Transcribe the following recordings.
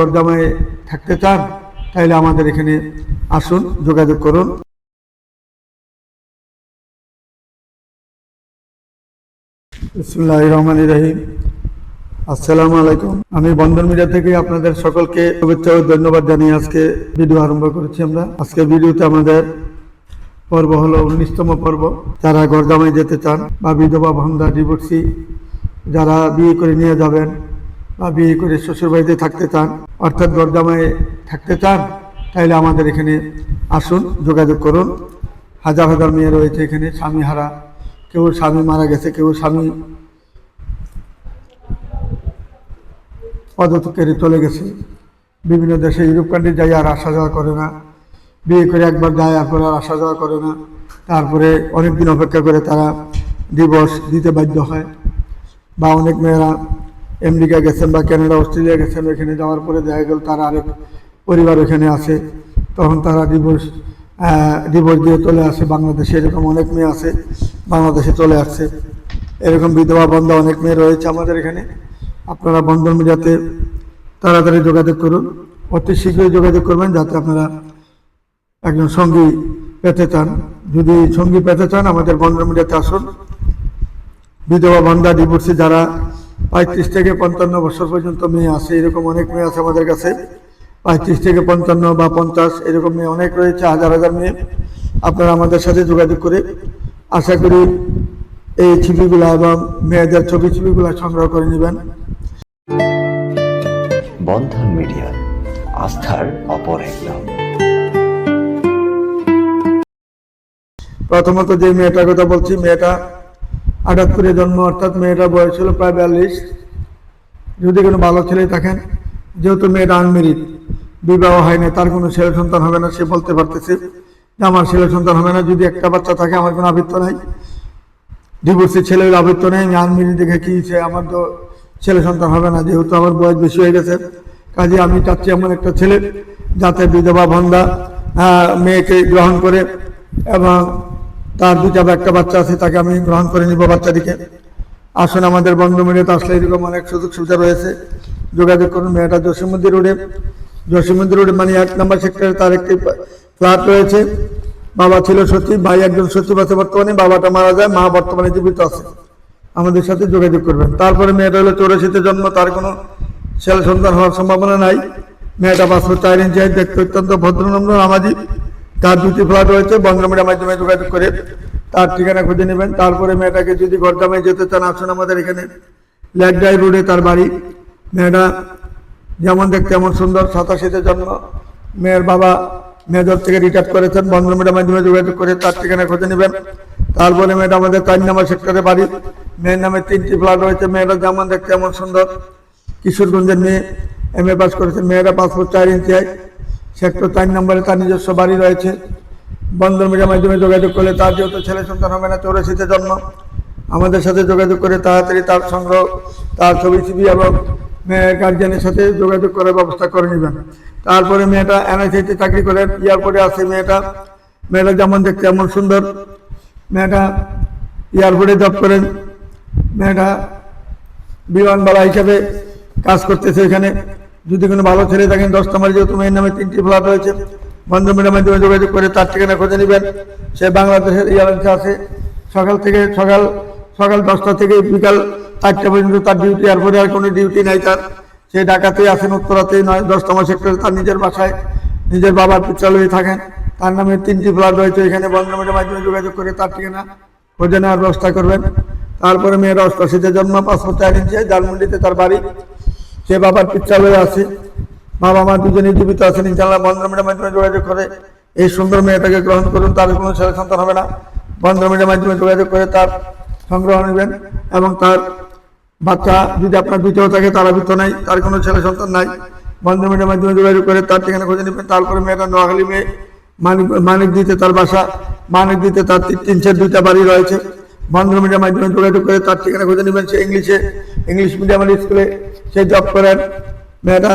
দরদামায় থাকতে চান, তাহলে আমাদের এখানে আসুন, যোগাযোগ করুন। রহমান রহিম। আসসালামু আলাইকুম। আমি বন্ধন মিডিয়া থেকে আপনাদের সকলকে শুভেচ্ছা ও ধন্যবাদ জানিয়ে আজকে ভিডিও আরম্ভ করেছি আমরা। আজকে ভিডিওতে আমাদের পর্ব হলো উনিশতম পর্ব। যারা গরদামায় যেতে চান বা বিধবা ভন্দা ডিভোর্সি, যারা বিয়ে করে নিয়ে যাবেন বা বিয়ে করে শ্বশুরবাড়িতে থাকতে চান, অর্থাৎ গরদামায় থাকতে চান, তাহলে আমাদের এখানে আসুন, যোগাযোগ করুন। হাজার হাজার মেয়ে রয়েছে এখানে, স্বামী হারা, কেউ স্বামী মারা গেছে, কেউ স্বামী পদত্যাগে চলে গেছে। বিভিন্ন দেশে ইউরোপ কান্ট্রি যাই আর আসা যাওয়া করে না। বিয়ে করে একবার যায় এরপর আর আসা যাওয়া করে না। তারপরে অনেক দিন অপেক্ষা করে তারা দিবস দিতে বাধ্য হয়। বা অনেক মেয়েরা আমেরিকা গেছেন বা কানাডা, অস্ট্রেলিয়া গেছেন ওখানে যাওয়ার পরে দেখা গেল তারা আরেক পরিবার ওখানে আছে। তখন তারা ডিভোর্স ডিভোর্স দিয়ে চলে আসে বাংলাদেশে। এরকম অনেক মেয়ে আছে, বাংলাদেশে চলে আসছে। এরকম বিধবা বন্ধ অনেক মেয়ে রয়েছে আমাদের এখানে। আপনারা বন্ধন মিডিয়াতে তাড়াতাড়ি যোগাযোগ করুন। অতি শীঘ্রই যোগাযোগ করবেন যাতে আপনারা একজন সঙ্গী পেতে চান। যদি সঙ্গী পেতে চান, আমাদের বন্ধন মিডিয়াতে আসুন। বিধবা বন্ধা ডিভোর্সি যারা পঁয়ত্রিশ থেকে পঞ্চান্ন বছর পর্যন্ত মেয়ে আছে এরকম অনেক মেয়ে আছে আমাদের কাছে। পঁয়ত্রিশ থেকে পঞ্চান্ন বা পঞ্চাশ এরকম মেয়ে অনেক রয়েছে হাজার হাজার মেয়ে। আপনারা আমাদের সাথে যোগাযোগ করে আশা করি এই ছবিগুলো এবং মেয়েদের ছবি ছবিগুলো সংগ্রহ করে নেবেন। বন্ধন মিডিয়া আস্থার অপর এক নাম। প্রথমত যে মেয়েটার কথা বলছি মেয়েটা আটাত্তরে জন্ম অর্থাৎ মেয়েটার বয়স ছিল প্রায় বিয়াল্লিশ। যদি কোনো ভালো ছেলে থাকেন যেহেতু মেয়েটা আনমেরিড বিবাহ হয়নি তার কোনো ছেলে সন্তান হবে না সে বলতে পারতেছে যে আমার ছেলে সন্তান হবে না। যদি একটা বাচ্চা থাকে আমার কোনো আবৃত্ত নাই। ডিভোর্সি ছেলের আবৃত্ত নেই। আমি আনমেরিড দেখে কি সে আমার তো ছেলে সন্তান হবে না যেহেতু আমার বয়স বেশি হয়ে গেছে। কাজে আমি চাচ্ছি এমন একটা ছেলে যাতে বিধবা আহ, মেয়েকে গ্রহণ করে এবং তার দুটা একটা বাচ্চা আছে, তাকে আমি গ্রহণ করে নিব বাচ্চাটিকে। আসুন আমাদের বন্ধু মিলিয়ে আসলে এরকম অনেক সুযোগ সুবিধা রয়েছে। যোগাযোগ করুন মেয়েটা জসীমুদ্দি রোডে। জসীমুদ্দি রোডে মানে এক নম্বর সেক্টরে তার একটি ফ্ল্যাট রয়েছে। বাবা ছিল সচিব, ভাই একজন সচিব আছে বর্তমানে, বাবাটা মারা যায়, মা বর্তমানে জীবিত আছে। আমাদের সাথে যোগাযোগ করবেন। তারপরে মেয়েটা হলো চৌরাশিতে জন্ম, তার কোনো ছেলে সন্তান হওয়ার সম্ভাবনা নাই। মেয়েটা পাঁচশো চার ইঞ্চি, দেখতে অত্যন্ত ভদ্রনম্র আমাজি তার দুটি ফ্ল্যাট রয়েছে বঙ্গমিডিয়ার মাধ্যমে যোগাযোগ করে তার ঠিকানা খুঁজে নেবেন। তারপরে মেয়েটাকে যদি গরদামে যেতে চান, আসুন আমাদের এখানে। লেকডাই রোডে তার বাড়ি। মেয়েটা যেমন দেখতে এমন সুন্দর সাতাশিতে জন্ম। মেয়ের বাবা মেজর থেকে রিটায়ার করেছেন বঙ্গমিডিয়ার মাধ্যমে যোগাযোগ করে তার ঠিকানা খুঁজে নেবেন। তারপরে মেয়েটা আমাদের চার নম্বর সেক্টরে বাড়ি। মেয়ের নামে তিনটি ফ্ল্যাট রয়েছে। মেয়েটা যেমন দেখতে এমন সুন্দর। কিশোরগঞ্জের মেয়ে এম এ পাস করেছে। মেয়েরা পাসপোর্ট চার ইঞ্চি হয় সেক্টর চার নম্বরে তার নিজস্ব বাড়ি রয়েছে। বন্ধন মিডিয়ার মাধ্যমে যোগাযোগ করলে তার যেহেতু ছেলে সন্তান হবে না, চৌরাশিতে জন্ম। আমাদের সাথে যোগাযোগ করে তাড়াতাড়ি তার সংগ্রহ তার ছবি ছবি এবং মেয়ের গার্জিয়ানের সাথে যোগাযোগ করার ব্যবস্থা করে নেবেন। তারপরে মেয়েটা এনআইসিতে চাকরি করেন এয়ারপোর্টে আসে মেয়েটা। মেয়েটা যেমন দেখতে এমন সুন্দর। মেয়েটা এয়ারপোর্টে জব করেন। মেয়েটা বিমানবালা হিসাবে কাজ করতেছে এখানে। যদি কোনো ভালো ছেলে থাকেন, দশ নম্বরে যেহেতু মেয়ের নামে তিনটি ফ্ল্যাট রয়েছে বন্ধুমিলের মাধ্যমে যোগাযোগ করে তার ঠিকানা খুঁজে নেবেন। সে বাংলাদেশের এয়ারলাইন্সে আছে সকাল থেকে সকাল সকাল দশটা থেকে বিকাল চারটা পর্যন্ত তার ডিউটি এয়ারপোর্টে আর কোনো ডিউটি নাই তার। সে ঢাকাতেই আসেন উত্তরাতেই নয় দশ নম্বর সেক্টরে তার নিজের বাসায়, নিজের বাবার পিছালয়ে থাকেন। তার নামে তিনটি ফ্ল্যাট রয়েছে, এখানে বন্ধুমিলের মাধ্যমে যোগাযোগ করে তার ঠিকানা খুঁজে নেওয়ার ব্যবস্থা করবেন। তারপরে মেয়েরা অষ্টাশিতে জন্ম পাসপোর্ট চার ইঞ্চি জার্মানিতে তার বাড়ি। সে বাবার পিচ্ছালয়ে আছে বাবা মা দুজনেই জীবিত আছেন ইনশাল্লাহ বন্ধমিটার মাধ্যমে যোগাযোগ করে এই সুন্দর মেয়েটাকে গ্রহণ করুন, তার কোনো ছেলে সন্তান হবে না। বন্ধমিটার মাধ্যমে যোগাযোগ করে তার সংগ্রহ নেবেন এবং তার বাচ্চা যদি আপনার দ্বিতীয় থাকে, তার আবৃত্ত নাই, তার কোনো ছেলে সন্তান নাই বন্ধমিটার মাধ্যমে যোগাযোগ করে তার ঠিকানা খুঁজে নেবেন। তারপরে মেয়েটা নোয়াখালী মেয়ে, মানিক মানিক দিতে তার বাসা, মানিক দিতে তার তিন- চার, দুইটা বাড়ি রয়েছে। বন্ধ মিডিয়ার মাধ্যমে যোগাযোগ করে তার ঠিকানা খুঁজে নেবেন সে ইংলিশে, ইংলিশ মিডিয়ামের স্কুলে সে জব করেন। মেয়েটা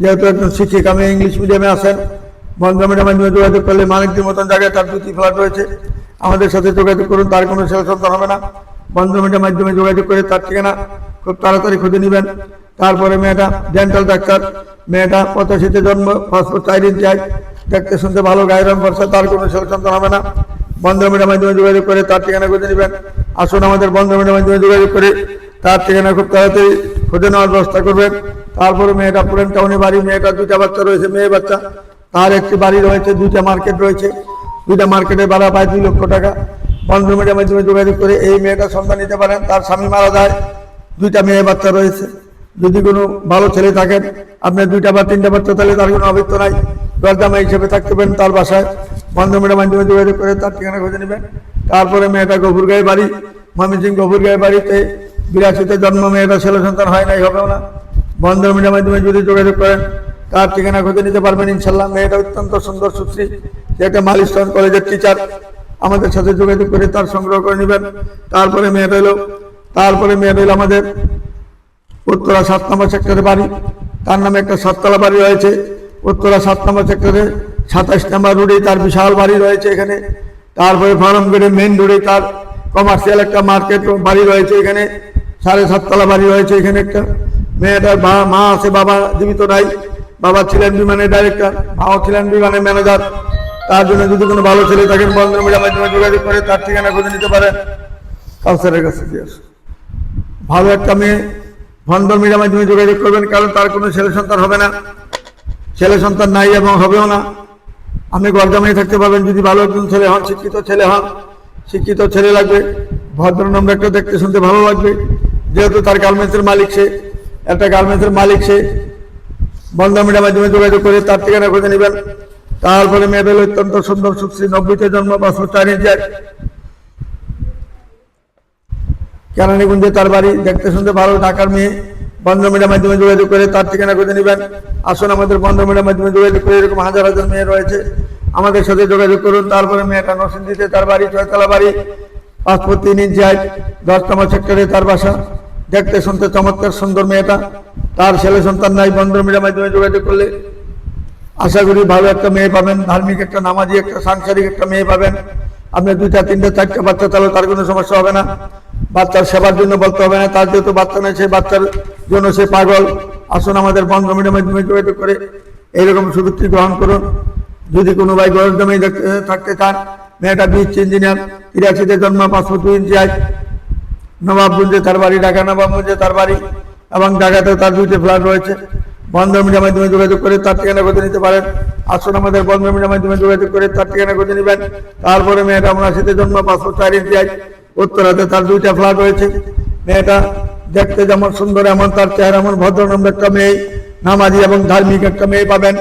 যেহেতু একজন শিক্ষিকা মেয়ে ইংলিশ মিডিয়ামে আসেন বন্ধ মিডিয়ার মাধ্যমে যোগাযোগ করলে মানিকদের মতন জায়গায় তার দুটি ফ্ল্যাট রয়েছে। আমাদের সাথে যোগাযোগ করুন তার কোনো ছেলে সন্তান হবে না। বন্ধ মিডিয়ার মাধ্যমে যোগাযোগ করে তার ঠিকানা খুব তাড়াতাড়ি খুঁজে নেবেন। তারপরে মেয়েটা ডেন্টাল ডাক্তার মেয়েটা পঁচাশিতে জন্ম পাসপোর্ট ইঞ্চি হাইট, দেখতে শুনতে ভালো গায়ের রং তার কোনো ছেলে সন্তান হবে না। বন্ধ মিডিয়ার মাধ্যমে যোগাযোগ করে তার ঠিকানা খুঁজে নেবেন। আসুন আমাদের বন্ধ মিডিয়ার মাধ্যমে যোগাযোগ করে তার ঠিকানা খুব তাড়াতাড়ি খুঁজে নেওয়ার ব্যবস্থা করবেন। তারপরে মেয়েটা পুরেন টাউনে বাড়ি, মেয়েটা দুইটা বাচ্চা রয়েছে, মেয়ে বাচ্চা। তার একটি বাড়ি রয়েছে, দুইটা মার্কেট রয়েছে। দুইটা মার্কেটে ভাড়া পায় দুই লক্ষ টাকা। বন্ধ মিডিয়ার মাধ্যমে যোগাযোগ করে এই মেয়েটা সন্তান নিতে পারেন, তার স্বামী মারা যায়, দুইটা মেয়ে বাচ্চা রয়েছে। যদি কোনো ভালো ছেলে থাকেন আপনার দুইটা বা তিনটা বাচ্চা, তাহলে তার কোনো অভিজ্ঞ নাই। দরদামা হিসেবে থাকতে পারেন তার বাসায়। বন্ধ মিডিয়ার মাধ্যমে যোগাযোগ করে তার ঠিকানা খুঁজে নেবেন। তারপরে মেয়েটা গফুরগাঁয়ে বাড়ি ময়মনসিং গফুরগাঁয়ে বাড়িতে বিরাশিতে জন্ম মেয়েটা ছেলে সন্তান হয় নাই, হবেও না। বন্ধ মিডিয়ার মাধ্যমে যদি যোগাযোগ করেন, তার ঠিকানা খুঁজে নিতে পারবেন ইনশাল্লাহ মেয়েটা অত্যন্ত সুন্দর, সুশ্রী। সে একটা মালিস্টন কলেজের টিচার আমাদের সাথে যোগাযোগ করে তার সংগ্রহ করে নেবেন। তারপরে মেয়েটা এলো। তারপরে মেয়েটা এলো আমাদের উত্তরা সাত নম্বর সেক্টরে বাড়ি। তার নামে একটা সাততলা বাড়ি রয়েছে। উত্তরা সাত নম্বর সেক্টরে সাতাশ নম্বর রোডে তার বিশাল বাড়ি রয়েছে এখানে। তারপরে ফার্ম গেটে মেন রোডে তার কমার্শিয়াল একটা মার্কেট বাড়ি রয়েছে এখানে। সাড়ে সাততলা বাড়ি রয়েছে এখানে একটা। মেয়েটার মা আছে, বাবা জীবিত নাই। বাবা ছিলেন বিমানের ডাইরেক্টর মাও ছিলেন বিমানের ম্যানেজার তার জন্য যদি কোনো ভালো ছেলে থাকেন, বন্ধন মিডিয়ার মাধ্যমে যোগাযোগ করে, তার ঠিকানা খুঁজে নিতে পারেন। কাউসারের কাছে দিয়ে আসুন। ভালো একটা মেয়ে মিডিয়ার মাধ্যমে যোগাযোগ করবেন, কারণ তার কোনো ছেলে সন্তান হবে না। ছেলে সন্তান নাই এবং হবেও না। আপনি গরজামাই থাকতে পারবেন, যদি ভালো একজন ছেলে হন, শিক্ষিত ছেলে হন, শিক্ষিত ছেলে লাগবে। ভদ্র নম্বর একটা দেখতে শুনতে ভালো লাগবে। যেহেতু তার গার্মেন্টসের মালিক সে, একটা গার্মেন্টসের মালিক সে বন্ধন মিডিয়ার মাধ্যমে যোগাযোগ করে তার ঠিকানা খুঁজে নেবেন। তারপরে মেয়েদের অত্যন্ত সুন্দর, সুশ্রী, নব্বইতে জন্ম পাঁচশো চার ইঞ্চিয়ার কেরানীগঞ্জে তার বাড়ি, দেখতে শুনতে ভালো, ঢাকার মেয়ে। বন্ধ মিডিয়ার মাধ্যমে যোগাযোগ করে তার ঠিকানা খুঁজে নেবেন। আসুন আমাদের বন্ধ মিডিয়ার মাধ্যমে যোগাযোগ করে এরকম হাজার হাজার মেয়ে রয়েছে। আমাদের সাথে যোগাযোগ করুন। তারপরে মেয়েটা নরসিংদীতে, তার বাড়ি ছয়তলা বাড়ি পাসপোর্ট তিন ইঞ্চি হাইট দশ নম্বর সেক্টরে তার বাসা। দেখতে শুনতে চমৎকার সুন্দর মেয়েটা। তার ছেলে সন্তান নাই, বন্ধ মিডিয়ার মাধ্যমে যোগাযোগ করলে। আশা করি ভালো একটা মেয়ে পাবেন, ধার্মিক একটা নামাজি, একটা সাংসারিক একটা মেয়ে পাবেন। আপনি দুইটা, তিনটা, চারটা বাচ্চা, তাহলে তার কোনো সমস্যা হবে না। বাচ্চার সেবার জন্য বলতে হবে না, তার যেহেতু বাচ্চা নেই, সেই বাচ্চার জন্য সে পাগল। আসুন আমাদের বন্ধ মিডিয়ার মাধ্যমে যোগাযোগ করে, এইরকম সুযোগটি গ্রহণ করুন। যদি কোনো ভাই গরম জমি থাকতে চান, মেয়েটা বিচ ইঞ্জিনিয়ার, তিরাশিতে জন্ম পাঁচশো দুই ইঞ্চি আয় নবাবগঞ্জে তার বাড়ি, ঢাকা নবাবগঞ্জে তার বাড়ি এবং ঢাকাতেও তার দুইটি ফ্ল্যাট রয়েছে। বন্ধ মিডিয়ার মাধ্যমে যোগাযোগ করে তার ঠিকানা খুঁজে নিতে পারেন। আসুন আমাদের বন্ধ মিডিয়ার মাধ্যমে যোগাযোগ করে তার ঠিকানা খুঁজে নেবেন। তারপরে মেয়েটা উনাশিতে জন্ম পাঁচশো চার আয় উত্তরাতে তার দুইটা ফ্ল্যাট রয়েছে। মেয়েটা দেখতে যেমন সুন্দর, এমন তার চেহারা, এমন ভদ্রনম্র একটা মেয়ে। নামাজি এবং ধার্মিক একটা মেয়ে পাবেন।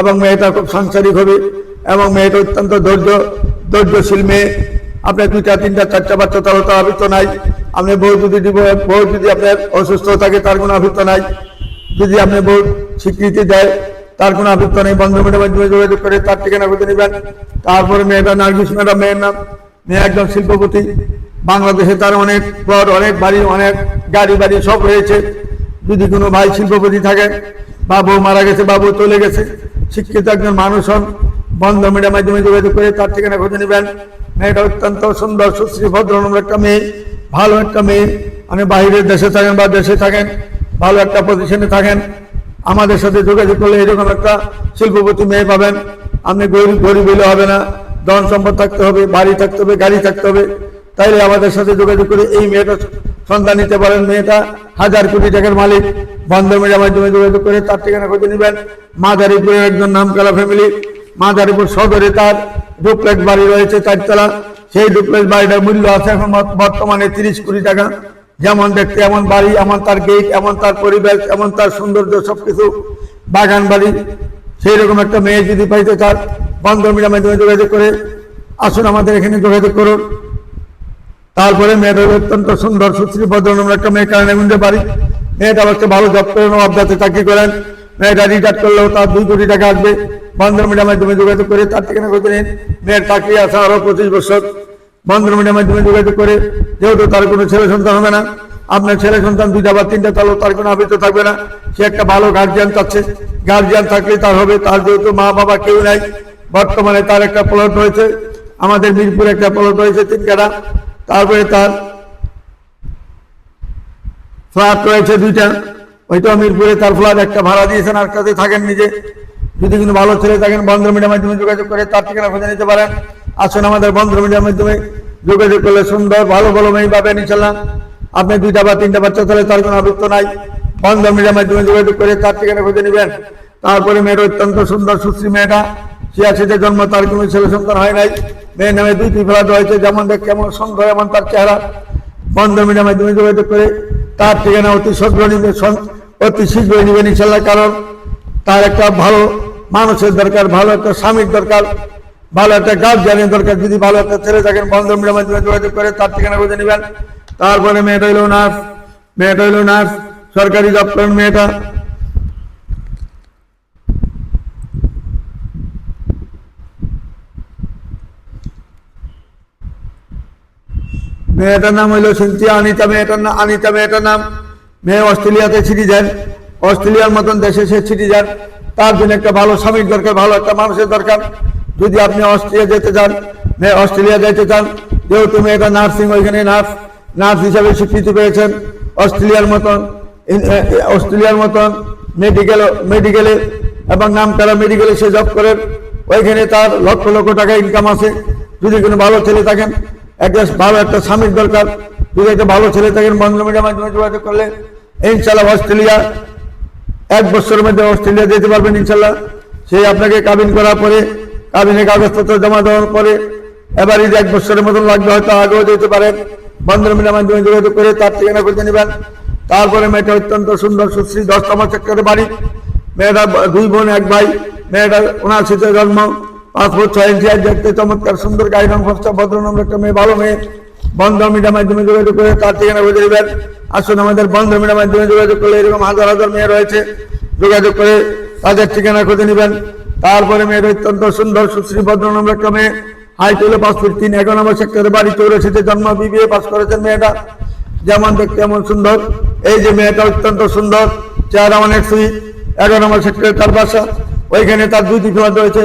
এবং মেয়েটা খুব সাংসারিক হবে। এবং মেয়েটা অত্যন্ত ধৈর্য, ধৈর্যশীল মেয়ে। আপনার দুইটা, তিনটা, চারটা বাচ্চা তাহলে তো আবৃত্ত নাই। আপনি বউ যদি বউ যদি আপনার অসুস্থ থাকে, তার কোনো আবৃত্ত নাই। যদি আপনি বউ স্বীকৃতি দেয়, তার কোনো আবৃত্ত নেই, বন্ধ মাধ্যমে যোগাযোগ করে তার ঠিকানা খুঁজে নেবেন। তারপরে মেয়েটা নার্গিস ম্যাডাম, মেয়ের নাম। মেয়ে একজন শিল্পপতি। বাংলাদেশে তার অনেক পর অনেক বাড়ি, অনেক গাড়ি বাড়ি সব রয়েছে। যদি কোনো ভাই শিল্পপতি থাকে বা বউ মারা গেছে বা বউ চলে গেছে, শিক্ষিত একজন মানুষ হন, বন্ধ মিডিয়ার মাধ্যমে যোগাযোগ করে তার ঠিকানা খুঁজে নেবেন। মেয়েটা অত্যন্ত সুন্দর, সুশ্রী ভদ্রনম্র একটা মেয়ে। ভালো একটা মেয়ে। মানে বাইরের দেশে থাকেন বা দেশে থাকেন, ভালো একটা পজিশনে থাকেন, আমাদের সাথে যোগাযোগ করলে এরকম একটা শিল্পপতি মেয়ে পাবেন। আপনি গরিব গরিব হলে হবে না। ধন সম্পদ থাকতে হবে, বাড়ি থাকতে হবে, গাড়ি থাকতে হবে। তাইলে আমাদের সাথে যোগাযোগ করে এই মেয়েটা সন্ধান নিতে পারেন। মেয়েটা হাজার কোটি টাকার মালিক। বন্ধ মিডিয়ার মাধ্যমে যোগাযোগ করে তার ঠিকানা খুঁজে নেবেন। মাদারীপুরের একজন নামকালা ফ্যামিলি মাদারীপুর সদরে তার ডুপ্লেক্স বাড়ি রয়েছে চারতলা। সেই ডুপ্লেক্স বাড়িটার মূল্য আছে এখন বর্তমানে তিরিশ কোটি টাকা। যেমন দেখতে এমন বাড়ি, এমন তার গেট এমন তার পরিবেশ, এমন তার সৌন্দর্য, সবকিছু বাগান বাড়ি। সেই রকম একটা মেয়ে যদি পাইতে চান বন্ধ মিডিয়ার মাধ্যমে যোগাযোগ করে, আসুন আমাদের এখানে যোগাযোগ করুন। তারপরে মেয়েটা অত্যন্ত সুন্দর, সুশ্রী ভদ্রনম্র একটা মেয়ে কারণে বাড়ি। মেয়েটা হচ্ছে ভালো জব করেন অবদাতে চাকরি করেন। মেয়েটা রিটায়ার করলেও তার দুই কোটি টাকা আসবে। বন্ধন মিডিয়ার মাধ্যমে যোগাযোগ করে তার ঠিকানা নিন। মেয়ের চাকরি আছে আরও পঁচিশ বছর। বন্ধন মিডিয়ার মাধ্যমে যোগাযোগ করে, যেহেতু তার কোনো ছেলে সন্তান হবে না, আপনার ছেলে সন্তান দুইটা বা তিনটা তাহলেও তার কোনো আবৃত থাকবে না। সে একটা ভালো গার্জিয়ান চাচ্ছে। গার্জিয়ান থাকলে তার হবে, তার যেহেতু মা বাবা কেউ নাই, বর্তমানে তার একটা প্লট রয়েছে আমাদের মিরপুরে একটা প্লট রয়েছে তিন কাটা তারপরে তার ফ্ল্যাট রয়েছে দুইটা। হয়তো মিরপুরে তার ফ্ল্যাট একটা ভাড়া দিয়েছেন, আর কাছে থাকেন নিজে। যদি কোনো ভালো ছেলে থাকেন, বন্ধ মিডিয়ার মাধ্যমে যোগাযোগ করে তার ঠিকানা খুঁজে নিতে পারেন। আসুন আমাদের বন্ধ মিডিয়ার মাধ্যমে যোগাযোগ করলে সুন্দর, ভালো ভালো মেয়ে পাবেন ইনশাল্লাহ আপনি দুইটা বা তিনটা বাচ্চা তাহলে তার কোনো আবৃত্ত নাই। বন্ধ মিডিয়ার মাধ্যমে যোগাযোগ করে তার ঠিকানা খুঁজে নেবেন। তারপরে মেয়ের অত্যন্ত সুন্দর, সুশ্রী মেয়েটা। ছিয়াশিতে জন্ম, তার কোনো ছেলে সন্তান হয় নাই। মেয়ের নামে দুইটি ফ্ল্যাট রয়েছে যেমন দেখ কেমন সুন্দর, এমন তার চেহারা। বন্ধ মিডিয়ার মাধ্যমে যোগাযোগ করে তার ঠিকানা অতি সন- অতি শীঘ্রই নেবেন ইনশাল্লাহ কারণ তার একটা ভালো মানুষের দরকার, ভালো একটা স্বামীর দরকার, ভালো একটা গার্জিয়ানের দরকার। যদি ভালো একটা ছেলে থাকেন বন্ধ মিডিয়ার মাধ্যমে যোগাযোগ করে তার ঠিকানা খুঁজে নেবেন। তারপরে মেয়েটা হইল নার্স, মেয়েটা হইল নার্স, সরকারি জব করেন মেয়েটা। মেয়েটার নাম হইল সিনথিয়া আনিতা মেয়েটার নাম আনিতা মেয়েটার নাম। মেয়ে অস্ট্রেলিয়াতে ছিটি যান অস্ট্রেলিয়ার মতন দেশে সে ছিটি যান তার জন্য একটা ভালো স্বামীর দরকার, ভালো একটা মানুষের দরকার। যদি আপনি অস্ট্রেলিয়া যেতে চান, মেয়ে অস্ট্রেলিয়া যেতে চান, যেহেতু মেয়েটা নার্সিং, ওইখানে নার্স নার্স হিসাবে স্বীকৃতি পেয়েছেন। অস্ট্রেলিয়ার মতন অস্ট্রেলিয়ার মতন মেডিকেল মেডিকেলে এবং নাম করা মেডিকেলে সে জব করেন। ওইখানে তার লক্ষ লক্ষ টাকা ইনকাম আছে। যদি কোনো ভালো ছেলে থাকেন, একটা ভালো একটা স্বামীর দরকার। যদি একটা ভালো ছেলে থাকেন, বন্ধ মিডিয়ার মাধ্যমে যোগাযোগ করলে, ইনশাল্লাহ অস্ট্রেলিয়া, এক বছরের মধ্যে অস্ট্রেলিয়া যেতে পারবেন, ইনশাল্লাহ। সেই আপনাকে কাবিন করার পরে কাবিনে কাগজপত্র জমা দেওয়ার পরে, এবার যদি এক বছরের মতন লাগবে, হয়তো আগেও যেতে পারেন। বন্ধ মিডিয়ার মাধ্যমে যোগাযোগ করে তার ঠিকানা করতে নেবেন। তারপরে মেয়েটা অত্যন্ত সুন্দর, সুশ্রী, দশতম সেক্টরে বাড়ি। মেয়েটা দুই বোন, এক ভাই। মেয়েটা ওনার শীতে জন্ম, পাঁচ ফুট ছয় ইঞ্চি আর দেখতে চমৎকার, সুন্দর গাড়ি রং ভদ্র নম্বর একটা মেয়ে, ভালো মেয়ে। বন্ধ মিডিয়ার মাধ্যমে যোগাযোগ করে তার ঠিকানা বুঝে দেবেন আসুন আমাদের বন্ধ মিডিয়ার মাধ্যমে যোগাযোগ করলে এরকম হাজার হাজার মেয়ে রয়েছে। যোগাযোগ করে তাদের ঠিকানা খুঁজে নেবেন। তারপরে মেয়ের অত্যন্ত সুন্দর সুশ্রী ভদ্র একটা মেয়ে হাই তুলে পাঁচ ফুট তিন এক নম্বর সেক্টরে বাড়ি চৌরাশিতে জন্ম, বিবিএ পাস করেছেন মেয়েটা। যেমন দেখতে এমন সুন্দর। এই যে মেয়েটা অত্যন্ত সুন্দর। চেহারা অনেক সুইট এগারো নম্বর সেক্টরে তার বাসা ওইখানে তার দুইটি ফ্ল্যাট রয়েছে।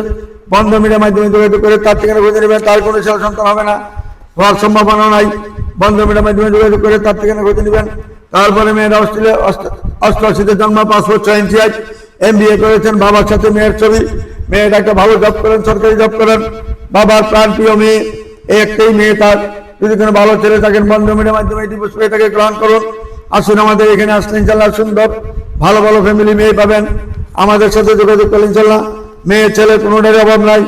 বন্ধ মিডিয়ার মাধ্যমে যোগাযোগ করে তার ঠিকানা খুঁজে নেবেন। তার কোনো সন্তান হবে না। হওয়ার সম্ভাবনা নাই। বন্ধ মিডিয়ার মাধ্যমে যোগাযোগ করে তার ঠিকানা খুঁজে নেবেন। তারপরে মেয়েরা অস্ট্রেলিয়া অষ্ট- অষ্টআশিতে জন্ম, পাসপোর্ট ছয় এম বি এ করেছেন, বাবার সাথে মেয়ের ছবি। মেয়েটা একটা ভালো জব করেন, সরকারি জব করেন। বাবার প্রাণ প্রিয় মেয়ে, এই একটাই মেয়ে তার। যদি কোনো ভালো ছেলে থাকেন, বন্ধ মিডিয়ার মাধ্যমে এটি পুষ্পে তাকে গ্রহণ করুন। আসুন আমাদের এখানে আসলে ইনশাল্লাহ সুন্দর, ভালো ভালো ফ্যামিলি মেয়ে পাবেন। আমাদের সাথে যোগাযোগ করলেন ইনশাল্লাহ মেয়ে, ছেলে কোনোটারই অভাব নাই।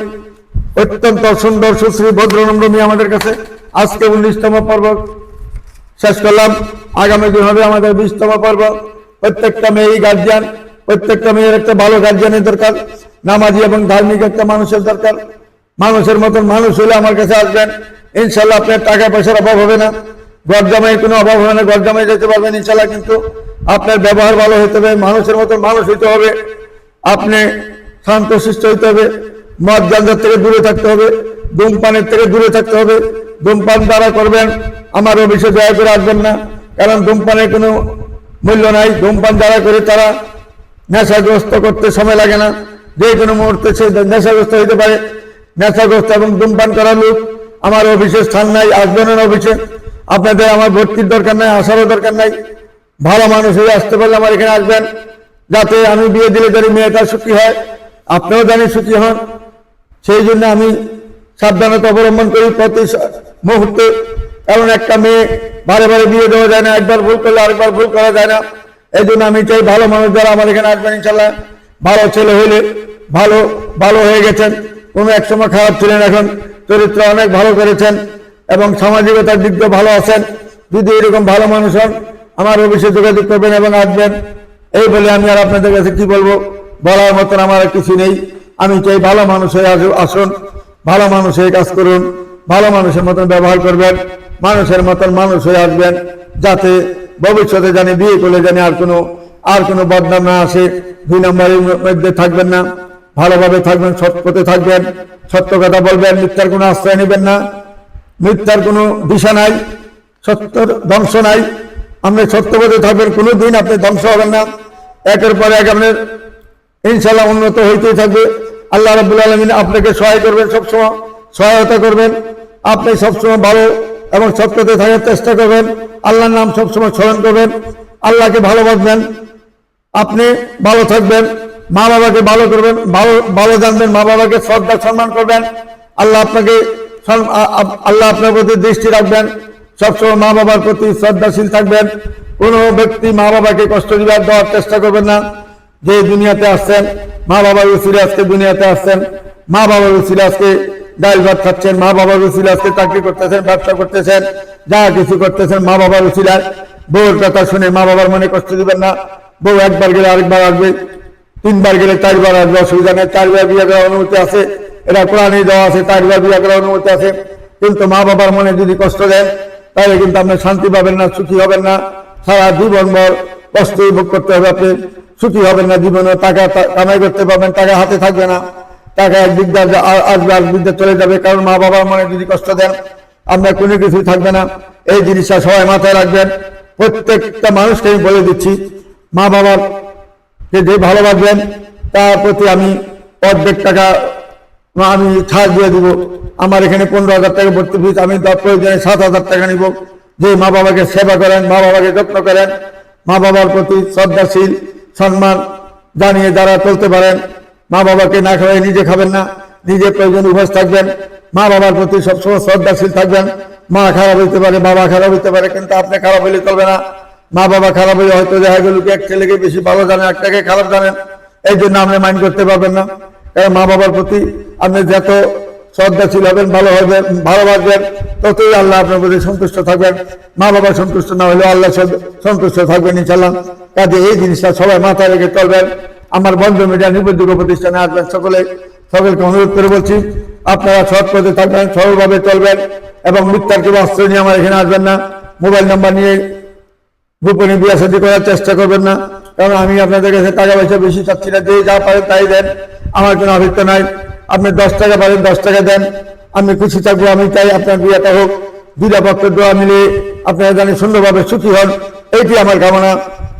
অত্যন্ত সুন্দর, সুশ্রী ভদ্রনম্র মেয়ে আমাদের কাছে। আজকে উনিশতম পর্ব শেষ করলাম। আগামী দিন হবে আমাদের বিশতম পর্ব। প্রত্যেকটা মেয়েই গার্জিয়ান প্রত্যেকটা মেয়ের একটা ভালো গার্জিয়ানের দরকার, নামাজি এবং ধার্মিক একটা মানুষের দরকার। মানুষের মতন মানুষ হলে আমার কাছে আসবেন। ইনশাল্লাহ আপনার টাকা পয়সার অভাব হবে না। গরজামাইয়ের কোনো অভাব হবে না গরজামাই যেতে পারবেন ইনশাল্লাহ, কিন্তু আপনার ব্যবহার ভালো হতে হবে, মানুষের মতন মানুষ হইতে হবে। আপনি শান্ত শান্তশিষ্ট হইতে হবে। মদ গাঞ্জার থেকে দূরে থাকতে হবে ধূমপানের থেকে দূরে থাকতে হবে ধূমপান দ্বারা করবেন, আমার অফিসে দয়া করে আসবেন না, কারণ ধূমপানের কোনো মূল্য নাই ধূমপান যারা করে তারা নেশাগ্রস্ত করতে সময় লাগে না, যে কোনো মুহূর্তে সে নেশাগ্রস্ত হইতে পারে, নেশাগ্রস্ত এবং ধূমপান করা লোক, আমার অফিসে স্থান নাই, আসবেন অফিসে, আপনাদের আমার ভর্তির দরকার নাই, আসারও দরকার নাই, ভালো মানুষ হয়ে আসতে পারলে আমার এখানে আসবেন, যাতে আমি বিয়ে দিলে যাতে মেয়েটা সুখী হয়, আপনিও জানি সুখী হন সেই জন্য আমি সাবধানতা অবলম্বন করি প্রতি মুহূর্তে। কারণ একটা মেয়ে বারে বারে বিয়ে দেওয়া যায় না, একবার ভুল করলে আরেকবার ভুল করা যায় না। এই জন্য আমি চাই ভালো মানুষ যারা আমার এখানে আসবেন ইনশাল্লাহ ভালো ছেলে হইলে ভালো ভালো হয়ে গেছেন। কোনো এক সময় খারাপ ছিলেন এখন, চরিত্র অনেক ভালো করেছেন এবং সামাজিকতার দিক দিয়ে ভালো আছেন। যদি এরকম ভালো মানুষ হন, আমার অফিসে যোগাযোগ করবেন এবং আসবেন। এই বলে আমি আর আপনাদের কাছে কি বলব? বলার মতন আমার কিছু নেই। আমি চাই ভালো মানুষ হয়ে আসু- আসুন। ভালো মানুষ হয়ে কাজ করুন। ভালো মানুষের মতন ব্যবহার করবেন। মানুষের মতন মানুষ হয়ে আসবেন। যাতে ভবিষ্যতে জানি বিয়ে করলে জানি আর কোনো আর কোনো বদনাম না আসে। দুই নম্বরের মধ্যে থাকবেন না। ভালোভাবে থাকবেন, সৎ পথে থাকবেন। সত্য কথা বলবেন, মিথ্যার কোনো আশ্রয় নেবেন না। মিথ্যার কোনো দিশা নাই, সত্যর ধ্বংস নাই। আপনি সত্যপথে থাকবেন কোনো দিন আপনি ধ্বংস হবেন না। একের পর এক আপনার ইনশাল্লাহ উন্নত হইতেই থাকবে। আল্লাহ রাবুল আলমিন আপনাকে সহায় করবেন সবসময়, সহায়তা করবেন। আপনি সবসময় ভালো এবং সত্যতে থাকার চেষ্টা করবেন। আল্লাহর নাম সবসময় স্মরণ করবেন। আল্লাহকে ভালোবাসবেন। আপনি ভালো থাকবেন, মা বাবাকে ভালো করবেন, ভালো ভালো জানবেন, মা বাবাকে শ্রদ্ধা, সম্মান করবেন। আল্লাহ আপনাকে আল্লাহ আপনার প্রতি দৃষ্টি রাখবেন। সবসময় মা বাবার প্রতি শ্রদ্ধাশীল থাকবেন। কোনো ব্যক্তি মা বাবাকে কষ্ট দিবার দেওয়ার চেষ্টা করবেন না। যে দুনিয়াতে আসছেন মা বাবার উচিলে আজকে দুনিয়াতে আসছেন মা বাবার উচিলে আজকে ডাল ভাত খাচ্ছেন মা বাবার উচিলে আজকে চাকরি করতেছেন, ব্যবসা করতেছেন, যা কিছু করতেছেন মা বাবার উচিলায় বউর কথা শুনে মা বাবার মনে কষ্ট দিবেন না। বউ একবার গেলে আরেকবার আসবে, তিনবার গেলে চারবার আসবে, অসুবিধা নেই, চারবার বিয়ে করার অনুমতি আছে, এটা কোরআনে দেওয়া আছে, চারবার বিয়ে করার অনুমতি আছে। কিন্তু মা বাবার মনে যদি কষ্ট দেন, তাহলে কিন্তু আপনি শান্তি পাবেন না, সুখী হবেন না। সারা জীবন ভর কষ্টই ভোগ করতে হবে আপনি। সুখী হবে না জীবনে টাকা কামাই করতে পারবেন, টাকা হাতে থাকবে না। টাকা একদিক দিয়ে আসবে আরেকদিক দিয়ে চলে যাবে, কারণ মা বাবার মনে যদি কষ্ট দেন আপনার কোনো কিছুই থাকবে না। এই জিনিসটা সবাই মাথায় রাখবেন। প্রত্যেকটা মানুষকে আমি বলে দিচ্ছি, মা বাবার যে যে ভালোবাসবেন, তার প্রতি আমি অর্ধেক টাকা আমি ছাড় দিয়ে দিব। আমার এখানে পনেরো হাজার টাকা ভর্তি ফিস আমি প্রয়োজনে সাত হাজার টাকা নিব। যে মা বাবাকে সেবা করেন, মা বাবাকে যত্ন করেন, মা বাবার প্রতি শ্রদ্ধাশীল সম্মান জানিয়ে যারা চলতে পারেন, মা বাবাকে না খাওয়াই নিজে খাবেন না নিজে প্রয়োজন উপোস থাকবেন, মা বাবার প্রতি সবসময় শ্রদ্ধাশীল থাকবেন, মা খারাপ হইতে পারে, বাবা খারাপ হইতে পারে, কিন্তু আপনি খারাপ হইলে চলবে না। মা বাবা খারাপ হলে হয়তো দেখা গেল কি এক ছেলেকে বেশি ভালো জানেন, একটাকে খারাপ জানেন এই জন্য আপনি মাইন্ড করতে পারবেন না। কারণ মা বাবার প্রতি আপনি যত শ্রদ্ধাশীল হবেন, ভালো হবেন ভালোবাসবেন ততই আল্লাহ আপনার প্রতি সন্তুষ্ট থাকবেন। মা বাবা সন্তুষ্ট না হলেও আল্লাহ সন্তুষ্ট থাকবেন ইনশাল্লাহ কাজে এই জিনিসটা সবাই মাথায় রেখে চলবেন। আমার বন্ধ মিডিয়া নিবন্ধিত প্রতিষ্ঠানে আসবেন সকলে সকলকে অনুরোধ করে বলছি, আপনারা সৎ পথে থাকবেন, সরলভাবে চলবেন এবং মিথ্যার কেউ আশ্রয় নিয়ে আমার এখানে আসবেন না। মোবাইল নাম্বার নিয়ে গোপনে বিয়া শাদী করার চেষ্টা করবেন না। কারণ আমি আপনাদের কাছে টাকা পয়সা বেশি চাচ্ছি না, যে যা পারেন তাই দেন। আমার কোনো আবৃত্ত নাই। আপনি দশ টাকা পারেন, দশ টাকা দেন। আমি খুশি থাকব, আমি চাই আপনার বিয়েটা হোক। দুটা পক্ষের দোয়া মিলে আপনারা জানি সুন্দরভাবে সুখী হন। এইটি আমার কামনা।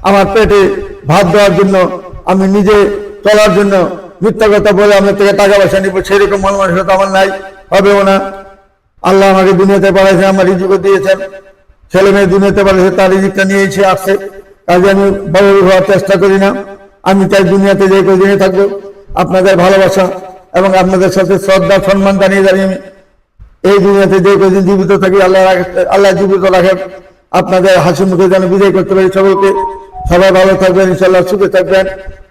আমার পেটে ভাত দেওয়ার জন্য, আমি নিজে চলার জন্য মিথ্যা কথা বলে আপনার থেকে টাকা পয়সা নিব, সেরকম মন মানসিকতা আমার নাই, হবেও না। আল্লাহ আমাকে দুনিয়াতে পাঠাইছে, আমার রিজিকও দিয়েছেন। ছেলে মেয়ে দুনিয়াতে পাঠাইছে, তার রিজিকটা নিয়েছে, আসছে। কাজে আমি বড় হওয়ার চেষ্টা করি না। আমি চাই দুনিয়াতে যে কদিনে থাকব। আপনাদের ভালোবাসা এবং আপনাদের সাথে শ্রদ্ধা, সম্মান জানিয়ে জানি আমি এই দুনিয়াতে যে কদিন জীবিত থাকি আল্লাহ আল্লাহ জীবিত রাখেন। আপনাদের হাসি মুখে যেন বিজয় করতে পারি সবাইকে সবাই ভালো থাকবেন ইনশাল্লাহ সুখে থাকবেন।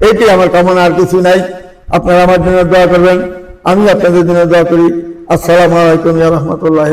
এটি আমার কামনা, আর কিছু নাই। আপনারা আমার জন্য দোয়া করবেন। আমি আপনাদের জন্য দোয়া করি। আসসালামু আলাইকুম রহমতুল্লাহ